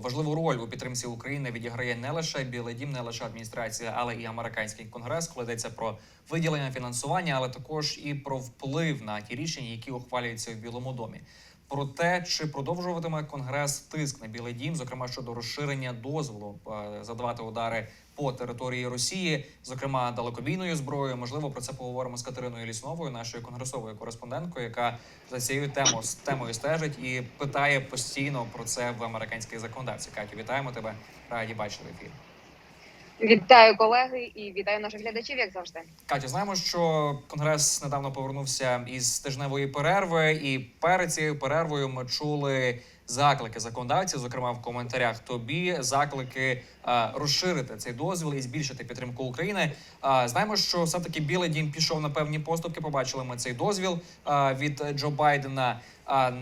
важливу роль у підтримці України відіграє не лише Білий Дім, не лише адміністрація, але і американський конгрес, коли йдеться про виділення фінансування, але також і про вплив на ті рішення, які ухвалюються в Білому домі. Про те, чи продовжуватиме конгрес тиск на Білий Дім, зокрема щодо розширення дозволу е, задавати удари по території Росії, зокрема далекобійною зброєю. Можливо, про це поговоримо з Катериною Лісновою, нашою конгресовою кореспонденткою, яка за цією темою темою стежить і питає постійно про це в американських законодавців. Катю, вітаємо тебе. Раді бачити в ефірі. Вітаю колеги і вітаю наших глядачів, як завжди. Катя, знаємо, що конгрес недавно повернувся із тижневої перерви, і перед цією перервою ми чули заклики законодавців, зокрема в коментарях тобі, заклики е, розширити цей дозвіл і збільшити підтримку України. Е, знаємо, що все таки Білий Дім пішов на певні поступки. Побачили ми цей дозвіл е, від Джо Байдена.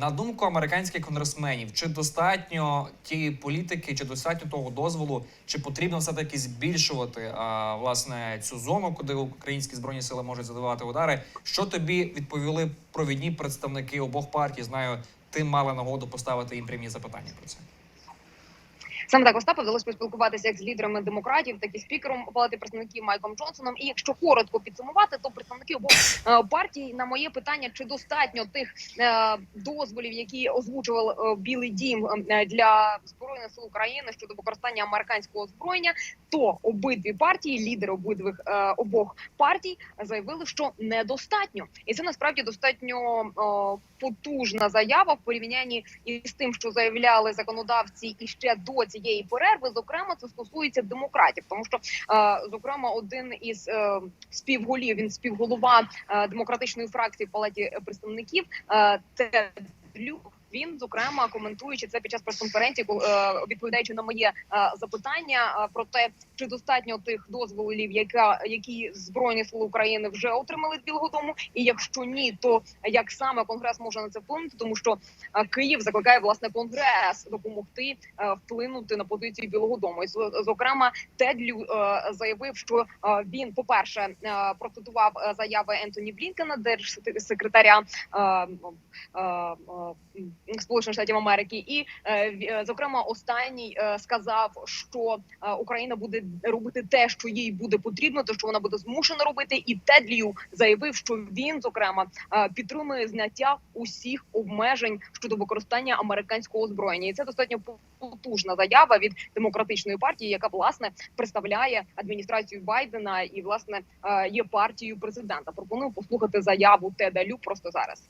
На думку американських конгресменів, чи достатньо тієї політики, чи достатньо того дозволу, чи потрібно все таки збільшувати а, власне цю зону, куди українські збройні сили можуть задавати удари? Що тобі відповіли провідні представники обох партій? Знаю, ти мала нагоду поставити їм прямі запитання про це. Саме так Остапа вдалося поспілкуватися як з лідерами демократів, так і спікером палати представників Майком Джонсоном. І якщо коротко підсумувати, то представники обох е, партій на моє питання, чи достатньо тих е, дозволів, які озвучував е, Білий Дім для збройних сил України щодо використання американського озброєння, то обидві партії, лідери обидвих е, обох партій, заявили, що недостатньо, і це насправді достатньо е, потужна заява в порівнянні із тим, що заявляли законодавці іще до цієї перерви. Зокрема, це стосується демократів, тому що е, зокрема один із е, співголів, він співголова е, демократичної фракції в палаті представників е, Тед Люк. Він зокрема коментуючи це під час прес-конференції, е, відповідаючи на моє е, запитання е, про те, чи достатньо тих дозволів, яка які збройні сили України вже отримали з Білого Дому, і якщо ні, то як саме конгрес може на це вплинути, тому що Київ закликає власне конгрес допомогти вплинути на позицію Білого Дому. І зокрема, Тедлю заявив, що він, по перше, процитував заяви Ентоні Блінкена, держсекретаря Сполучених Штатів Америки, і е, е, зокрема останній е, сказав, що Україна буде робити те, що їй буде потрібно, те, що вона буде змушена робити. І Тедлю заявив, що він зокрема підтримує зняття усіх обмежень щодо використання американського озброєння, і це достатньо потужна заява від демократичної партії, яка власне представляє адміністрацію Байдена і власне є партією президента. Пропоную послухати заяву Теда Лю просто зараз.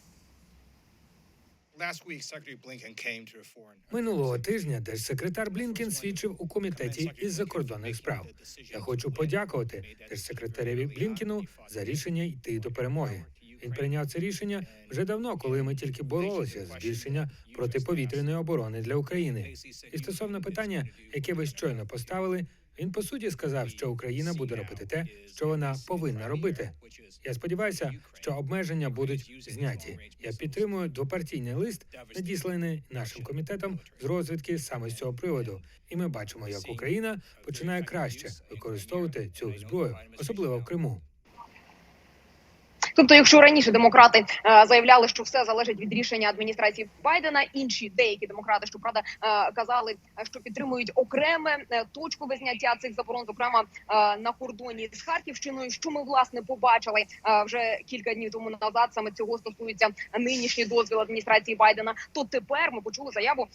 Минулого тижня держсекретар Блінкен свідчив у комітеті із закордонних справ. Я хочу подякувати держсекретареві Блінкену за рішення йти до перемоги. Він прийняв це рішення вже давно, коли ми тільки боролися з збільшення протиповітряної оборони для України. І стосовно питання, яке ви щойно поставили, він по суті сказав, що Україна буде робити те, що вона повинна робити. Я сподіваюся, що обмеження будуть зняті. Я підтримую двопартійний лист, надісланий нашим комітетом з розвідки саме з цього приводу. І ми бачимо, як Україна починає краще використовувати цю зброю, особливо в Криму. Тобто, якщо раніше демократи е, заявляли, що все залежить від рішення адміністрації Байдена, інші деякі демократи, що правда е, казали, що підтримують окреме е, точкове зняття цих заборон, зокрема на кордоні з Харківщиною. Що ми власне побачили вже кілька днів тому назад. Саме цього стосується нинішній дозвіл адміністрації Байдена. То тепер ми почули заяву,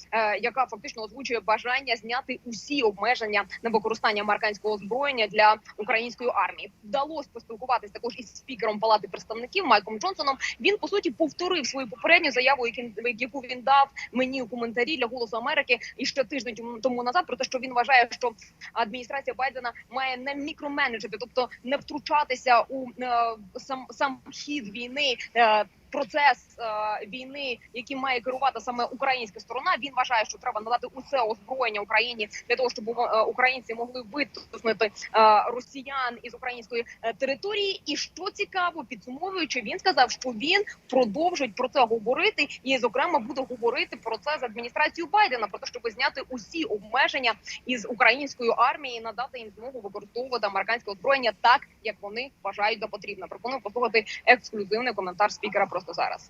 яка фактично озвучує бажання зняти усі обмеження на використання американського озброєння для української армії. Вдалося поспілкуватися також із спікером палати представників Майком Джонсоном. Він по суті повторив свою попередню заяву, яку він дав мені у коментарі для голосу Америки і ще тиждень тому- назад. Про те, що він вважає, що адміністрація Байдена має не мікроменеджити, тобто не втручатися у е, сам сам хід війни. Процес е, війни, яким має керувати саме українська сторона, він вважає, що треба надати усе озброєння Україні для того, щоб е, українці могли витиснути е, росіян із української е, території. І що цікаво, підсумовуючи, він сказав, що він продовжить про це говорити, і зокрема буде говорити про це з адміністрацією Байдена, про те, щоб зняти усі обмеження із української армії, надати їм змогу використовувати американське озброєння так, як вони вважають за потрібне. Пропоную послухати ексклюзивний коментар спікера просто зараз.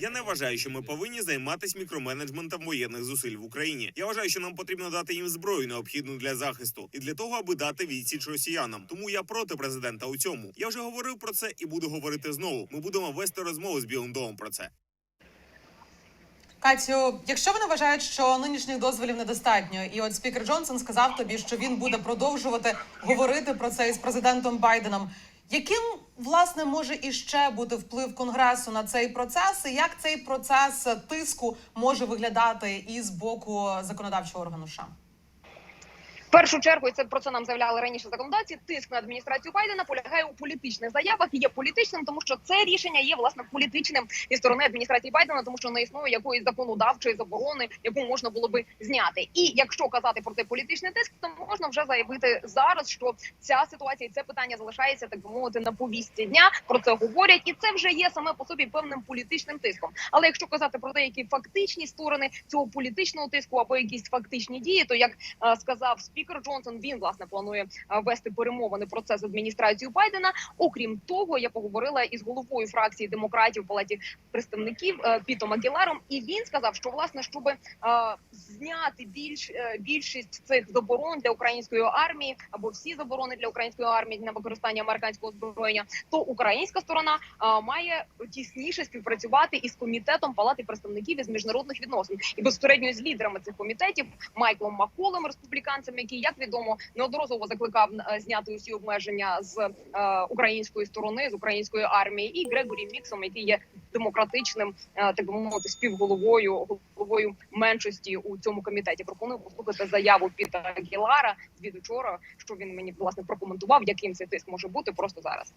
Я не вважаю, що ми повинні займатися мікроменеджментом воєнних зусиль в Україні. Я вважаю, що нам потрібно дати їм зброю необхідну для захисту і для того, аби дати відсіч росіянам. Тому я проти президента у цьому. Я вже говорив про це і буду говорити знову. Ми будемо вести розмову з Білим домом про це. Катю, якщо вони вважають, що нинішніх дозволів недостатньо, і от спікер Джонсон сказав тобі, що він буде продовжувати говорити про це із президентом Байденом. Яким власне може і ще бути вплив конгресу на цей процес, і як цей процес тиску може виглядати і з боку законодавчого органу США? Першу чергу, і це про це нам заявляли раніше законодавці. Тиск на адміністрацію Байдена полягає у політичних заявах і є політичним, тому що це рішення є власне політичним зі сторони адміністрації Байдена, тому що не існує якоїсь законодавчої заборони, яку можна було би зняти. І якщо казати про цей політичний тиск, то можна вже заявити зараз, що ця ситуація і це питання залишається так би мовити на повістці дня. Про це говорять, і це вже є саме по собі певним політичним тиском. Але якщо казати про деякі фактичні сторони цього політичного тиску або якісь фактичні дії, то як е, сказав спікер Джонсон, він власне планує е, вести перемовини процес з адміністрацією Байдена. Окрім того, я поговорила із головою фракції демократів палаті представників е, Пітом Агіларом, і він сказав, що власне, щоб е, зняти більш більшість цих заборон для української армії або всі заборони для української армії на використання американського озброєння, то українська сторона має тісніше співпрацювати із комітетом палати представників із міжнародних відносин і безпосередньо з лідерами цих комітетів Майклом Маколом, республіканцем, який як відомо неодноразово закликав е, зняти усі обмеження з е, української сторони, з української армії, і Грегорі Міксом, який є демократичним, е, так би мовити, співголовою головою меншості у цьому комітеті. Пропоную послухати заяву Піта Гілара від учора, що він мені власне прокоментував, яким цей тиск може бути просто зараз.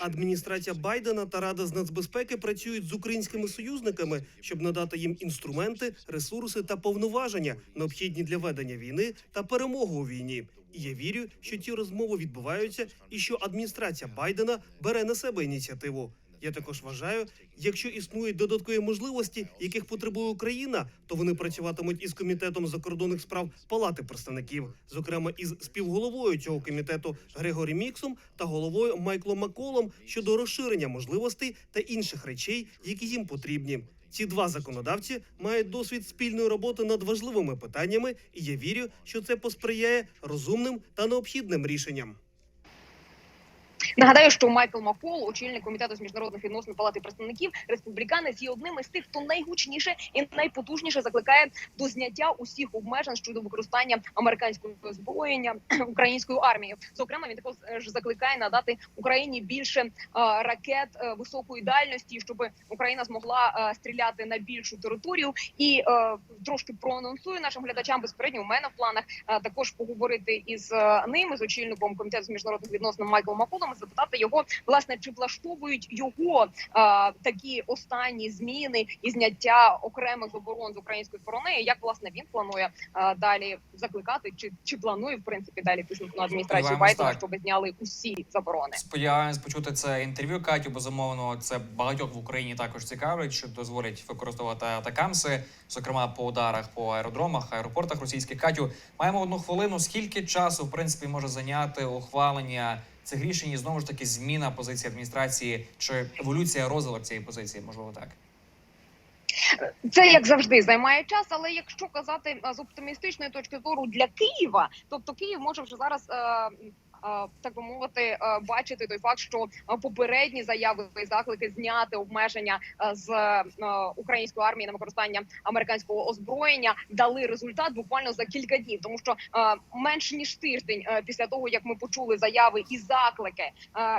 Адміністрація Байдена та Рада з нацбезпеки працюють з українськими союзниками, щоб надати їм інструменти, ресурси та повноваження, необхідні для ведення війни та перемоги у війні. І я вірю, що ці розмови відбуваються, і що адміністрація Байдена бере на себе ініціативу. Я також вважаю, якщо існують додаткові можливості, яких потребує Україна, то вони працюватимуть із комітетом закордонних справ Палати представників, зокрема із співголовою цього комітету Грегорі Міксом та головою Майклом Маколом щодо розширення можливостей та інших речей, які їм потрібні. Ці два законодавці мають досвід спільної роботи над важливими питаннями, і я вірю, що це посприяє розумним та необхідним рішенням. Нагадаю, що Майкл Макол, очільник комітету з міжнародних відносин палати представників, республіканець є одним із тих, хто найгучніше і найпотужніше закликає до зняття усіх обмежень щодо використання американського озброєння українською армією. Зокрема, він також е, закликає надати Україні більше е, ракет е, високої дальності, щоб Україна змогла стріляти на більшу територію. І трошки проанонсую нашим глядачам безпередньо. У мене в планах також поговорити із е, ним, з очільником комітету з міжнародних відносин Майклом Маколом, запитати його, власне, чи влаштовують його е, такі останні зміни і зняття окремих заборон з української сторони. і Як власне він планує е, далі закликати, чи чи планує в принципі далі на адміністрацію Байдена, так. щоб зняли усі заборони? Сподіваємось почути це інтерв'ю. Катю, безумовно, це багатьох в Україні також цікавить, що дозволять використовувати атакамси, зокрема по ударах по аеродромах, аеропортах російських. Катю, маємо одну хвилину. Скільки часу в принципі може зайняти ухвалення цих рішень і знову ж таки зміна позиції адміністрації чи еволюція розвиток цієї позиції? Можливо, так. Це як завжди займає час, але якщо казати з оптимістичної точки зору для Києва, тобто Київ може вже зараз. Е, Так би мовити, бачити той факт, що попередні заяви і заклики зняти обмеження з української армії на використання американського озброєння дали результат буквально за кілька днів, тому що менш ніж тиждень після того, як ми почули заяви і заклики,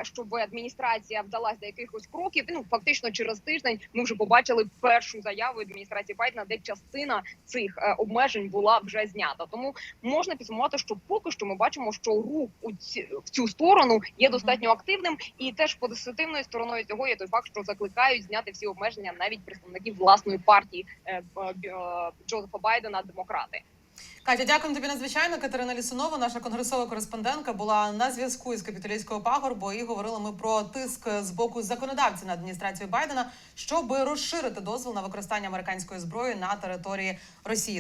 щоб адміністрація вдалася до якихось кроків. Ну фактично через тиждень ми вже побачили першу заяву адміністрації Байдена, де частина цих обмежень була вже знята. Тому можна підсумувати, що поки що ми бачимо, що рух у в цю сторону є достатньо активним, і теж позитивною стороною цього є той факт, що закликають зняти всі обмеження навіть представників власної партії е, е, Джозефа Байдена, демократи. Катя, дякуємо тобі надзвичайно. Катерина Лісунова, наша конгресова кореспондентка, була на зв'язку із капітолійського пагорбу і говорили ми про тиск з боку законодавців на адміністрацію Байдена, щоб розширити дозвіл на використання американської зброї на території Росії.